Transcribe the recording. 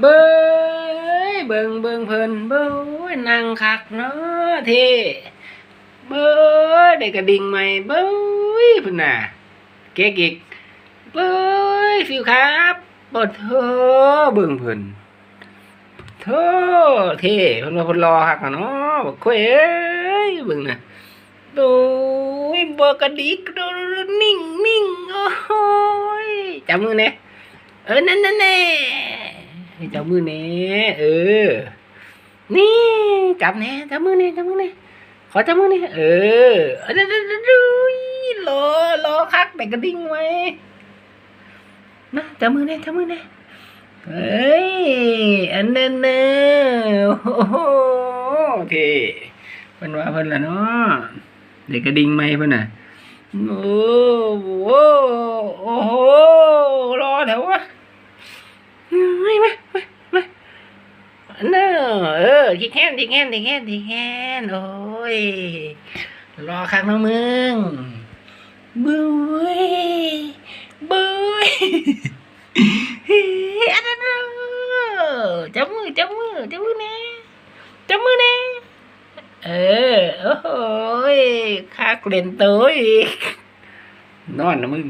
เบ้ยเบิ่งเบิ่งเพิ่นเบ้ยนั่งคักเนาะเท่เบ้ยได้กระดิ่งใหม่เบ้ยพิ่นน่ะเก๊กอีกเบ้ยฟิวครับบ่เธอเบิ่งเพิ่นโธ่เท่เพิ่นว่าเพิ่นรอคักเนาะบักข่อยเอ้ยเบิ่งน่ะโอ้ยบ่กระดิกโดนิ่งนิ่งโอ้ยจับมือแน่เออนั่นนั่นแน่ ให้จับมือแน่เออ นี่จับแน่จับมือแน่จับมือแน่ขอจับมือแน่เออเดี๋ยวดี๋ยวเดี๋ยวเดี๋ยวรอรอคักแต่กระดิ่งไว้นะจับมือแน่จับมือแน่เฮ้ยอันนั้นเนอะโอ้โหเท่เพิ่นว่าเพิ่นละเนาะเด็กกระดิ่งไหมเพิ่นน่ะโอ้โหโอ้โหรอแถววะ ไม่ไม่ไม่ไม่ เนอะเออที่แค้นที่แค้นที่แค้นที่แค้นโอ้ยรอคักน้องมึงบุ้ยบุ้ยอันนั้นเนอะจับมือจับมือจับมือแน่จับมือแน่เออโอ้โหยคักเล่นตัวอีกนอนนะมึง